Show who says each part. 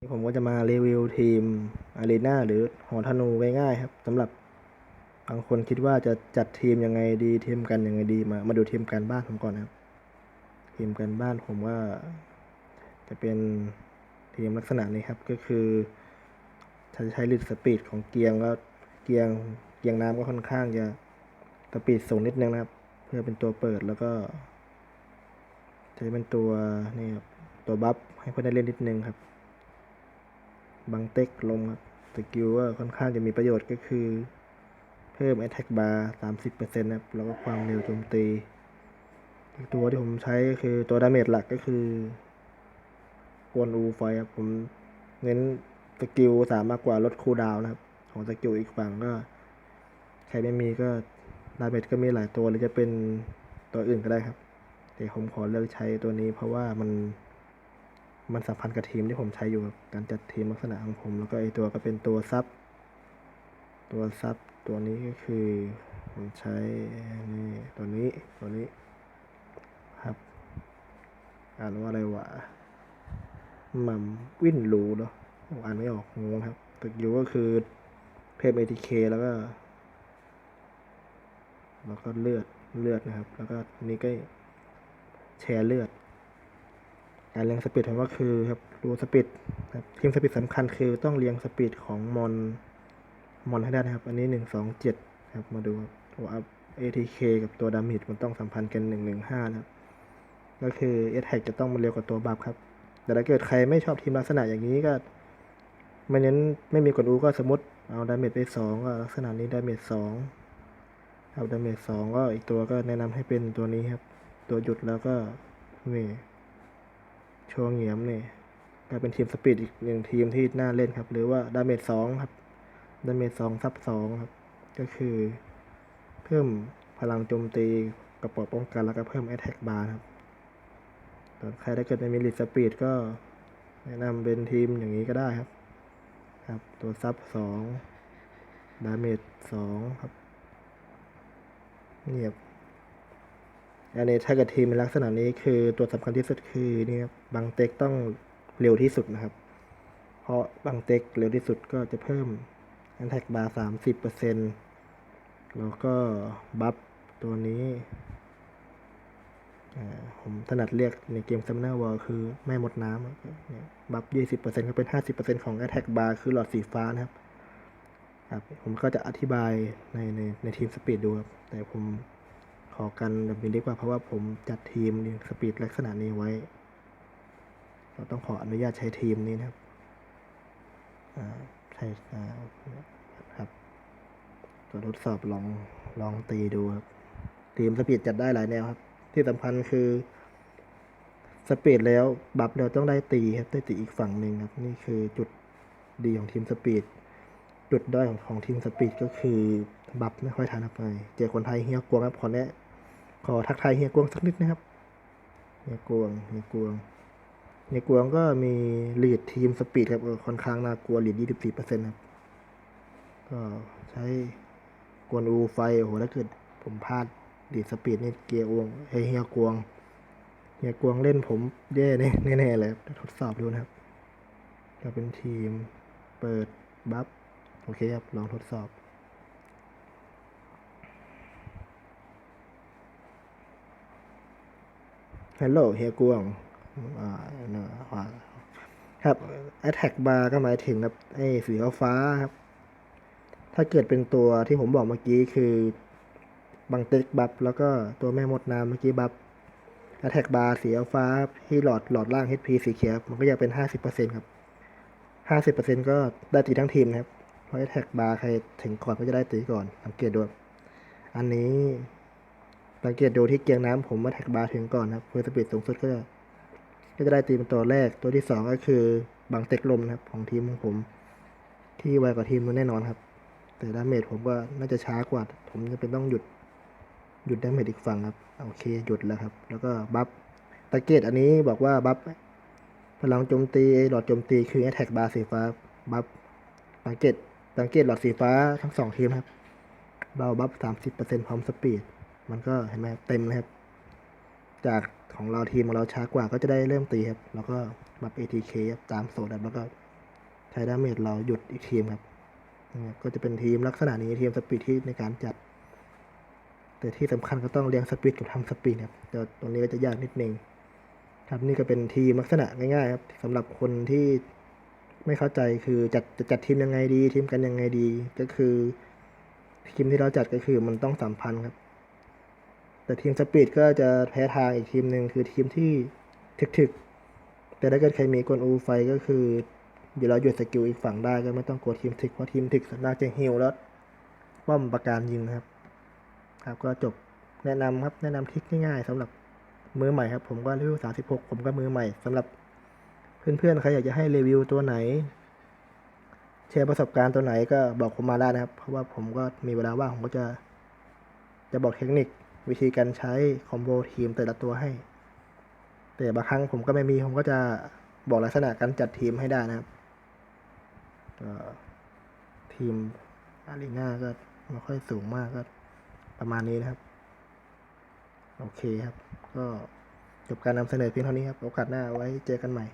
Speaker 1: นี่ผมก็จะมารีวิวทีมอารีนาหรือหอธนูง่ายๆครับสำหรับบางคนคิดว่าจะจัดทีมยังไงดีทีมกันยังไงดีมามาดูทีมการบ้านผมก่อนนะครับ ทีมการบ้านผมว่า จะเป็นทีมลักษณะนี้ครับก็คือจะใช้ลิดสปีดของเกียงก็เกียงเกียงน้ำก็ค่อนข้างจะสปีดสูงนิดนึงนะครับ เพื่อเป็นตัวเปิดแล้วก็จะเป็นตัวนี่ครับตัวบัฟให้เพื่อนได้เล่นนิดนึงครับ บางเต็กลงครับสกิลว่าค่อนข้างจะมีประโยชน์ก็คือ เพิ่ม Attack Bar 30%นะครับ แล้วก็ความเร็วโจมตี ตัวที่ผมใช้ก็คือตัวดาเมจหลักก็คือกวนอูไฟครับ ผมเน้นสกิลสามมากกว่าลดคูลดาวนะครับ ของสกิลอีกฝั่งก็ ใครไม่มีก็ดาเมจก็มีหลายตัวหรือจะเป็นตัวอื่นก็ได้ครับ แต่ผมขอเลือกใช้ตัวนี้เพราะว่ามัน มันสัมพันธ์กับทีมที่ผมใช้อยู่ครับการจัดทีมลักษณะของผม แล้วก็ไอตัวก็เป็นตัวซับตัวซับตัวนี้ก็คือ ผมใช้นี่ตัวนี้ตัวนี้ครับอ่านว่าอะไรวะม่ำวินรูเนาะอ่านไม่ออกงงครับตึกอยู่ก็คือเพจ ATK แล้วก็แล้วก็เลือดเลือดนะครับ แล้วก็นี่ก็แชร์เลือด การเรียงสปีดผมว่าคือครับดูสปีดครับทีมสปีดสำคัญคือต้องเรียงสปีดของมอนมอนให้ได้นะครับ อันนี้หนึ่งสองเจ็ดครับมาดูครับว่า ATK กับตัวดาเมจมันต้องสัมพันธ์กันหนึ่งหนึ่งห้านะครับ ก็คือ s t a g จะต้องมาเร็วกว่าตัวบัฟครับ แต่ถ้าเกิดใครไม่ชอบทีมลักษณะอย่างนี้ก็ไม่เน้นไม่มีกดอูก็สมมติเอาดาเมจไปสองก็ลักษณะนี้ดาเมจสองเอาดาเมจสองก็อีกตัวก็แนะนำให้เป็นตัวนี้ครับ ตัวหยุดแล้วก็นี่ โชว์เหงียมเนี่ยกลายเป็นทีมสปีดอีกหนึ่งทีมที่น่าเล่นครับ หรือว่าดาเมจสองครับดาเมจสองซับสองครับ ก็คือ เพิ่มพลังโจมตีกระป๋าป้องกันแล้วก็เพิ่มแอ t แทกบาร์ครับส่วนใครถ้าเกิดไม่มีลิสปีดก็แนะนำเป็นทีมอย่างนี้ก็ได้ครับ ครับ ตัวซับสองดาเมจสองครับ เงียบ อันนี้ถ้าเกิดทีมเป็นลักษณะนี้คือตัวสำคัญที่สุดคือนี่ครับบางเต็กต้องเร็วที่สุดนะครับ เพราะบางเต็กเร็วที่สุดก็จะเพิ่มอันแท็กบาร์สามสิบเปอร์เซ็นต์แล้วก็บัฟตัวนี้ผมถนัดเรียกในเกมซัมเนอร์วอลคือแม่มดน้ำอะเนี่ยบัฟยี่สิบเปอร์เซ็นต์ก็เป็นห้าสิบเปอร์เซ็นต์ของ Attack Bar คือหลอดสีฟ้านะครับครับ ผมก็จะอธิบายในในในทีมสปีดดูครับ แต่ผม อกันแบบนี้ดีกว่าเพราะว่าผมจัดทีมเรียงสปีดลักษณะนี้ไว้ เราต้องขออนุญาตใช้ทีมนี้นะครับอ่าใช่อ่าครับตัวทดสอบลองลองตีดูครับทีมสปีดจัดได้หลายแนวครับ ที่สำคัญคือสปีดแล้วบัฟเราต้องได้ตีครับได้ตีอีกฝั่งหนึ่งครับ นี่คือจุดดีของทีมสปีดจุดด้อยของของทีมสปีดก็คือบัฟไม่ค่อยทันครับไปเจอคนไทยเฮียกวงครับขอแนะ ขอทักทายเฮียกวงสักนิดนะครับ เฮียกวง เฮียกวง เฮียกวงก็มีลีดทีมสปีดครับค่อนข้างน่ากลัวลีดยี่สิบสี่เปอร์เซ็นต์ครับ ก็ใช้กวนอูไฟ โอ้โหถ้าเกิดผมพลาดลีดสปีดนี่เกียร์วงเฮ้ยเฮียกวง เฮียกวงเล่นผมแย่แน่แน่ๆเลยทดสอบดูนะครับก็เป็นทีมเปิดบัฟโอเคครับ ลองทดสอบ ฮัลโหลเฮียกวงอ่าเนะครับ Attack Bar ก็หมายถึงแบบไอ้สีฟ้าครับ ถ้าเกิดเป็นตัวที่ผมบอกเมื่อกี้คือบังเต็กบัฟแล้วก็ตัวแม่มดน้ำเมื่อกี้บัฟ Attack Bar สีฟ้าที่หลอดหลอดล่าง HP สีเขียวมันก็จะเป็น 50%ครับ 50%ก็ได้ตีทั้งทีมนะครับ เพราะแท็กบาร์ใครถึงก่อนก็จะได้ตีก่อนสังเกตดูอันนี้ สังเกตดูที่เกียงน้ำผมว่าแท็กบาร์ถึงก่อนนะครับเพื่อสปีดสูงสุดก็จะก็จะได้ตีเป็นตัวแรกตัวที่สองก็คือบางเต็กลมนะครับของทีมของผม ที่ไวกว่าทีมนู้นแน่นอนครับ แต่ดาเมจผมก็น่าจะช้ากว่า ผมจะเป็นต้องหยุดหยุดดาเมจอีกฝั่งครับโอเคหยุดแล้วครับ แล้วก็บัฟตะเกตอันนี้บอกว่าบัฟพลังโจมตีหลอดโจมตีคือ Attack Bar สีฟ้าบัฟสังเกตสังเกตหลอดสีฟ้าทั้งสองทีมครับเบาบัฟสามสิบเปอร์เซ็นต์พร้อมสปีด มันก็เห็นไหมเต็มเลยครับ จากของเราทีมของเราช้ากว่าก็จะได้เริ่มตีครับ แล้วก็บัฟ ATK ตามโซนครับแล้วก็ใช้ดาเมจเราหยุดอีกทีมครับนะครับ ก็จะเป็นทีมลักษณะนี้ทีมสปีดที่ในการจัด แต่ที่สำคัญก็ต้องเรียงสปีดกับทำสปีดครับแต่ตรงนี้ก็จะยากนิดนึงครับนี่ก็เป็นทีมลักษณะง่ายๆครับสำหรับคนที่ไม่เข้าใจคือจัดจะจัดทีมยังไงดี ทีมกันยังไงดี ก็คือทีมที่เราจัดก็คือมันต้องสามพันธ์ครับ แต่ทีมสปีดก็จะแพ้ทางอีกทีมหนึ่งคือทีมที่ถึกๆ แต่ถ้าเกิดใครมีกลอูไฟก็คือเดี๋ยวเราหยุดสกิลอีกฝั่งได้ก็ไม่ต้องกลัวทีมถึกเพราะทีมถึกส่วนมากจะฮิลแล้วป้อมประการยิงนะครับ ครับก็จบแนะนำครับแนะนำทริคง่ายๆสำหรับมือใหม่ครับ ผมก็รีวิวสามสิบหกผมก็มือใหม่สำหรับเพื่อนๆใครอยากจะให้รีวิวตัวไหนแชร์ประสบการณ์ตัวไหนก็บอกผมมาได้นะครับ เพราะว่าผมก็มีเวลาว่างผมก็จะจะบอกเทคนิค วิธีการใช้คอมโบทีมแต่ละตัวให้ แต่บางครั้งผมก็ไม่มี ผมก็จะบอกลักษณะการจัดทีมให้ได้นะครับทีมอารีนาก็ไม่ค่อยสูงมากก็ประมาณนี้นะครับ โอเคครับ ก็จบการนำเสนอเพียงเท่านี้ครับ โอกาสหน้าไว้เจอกันใหม่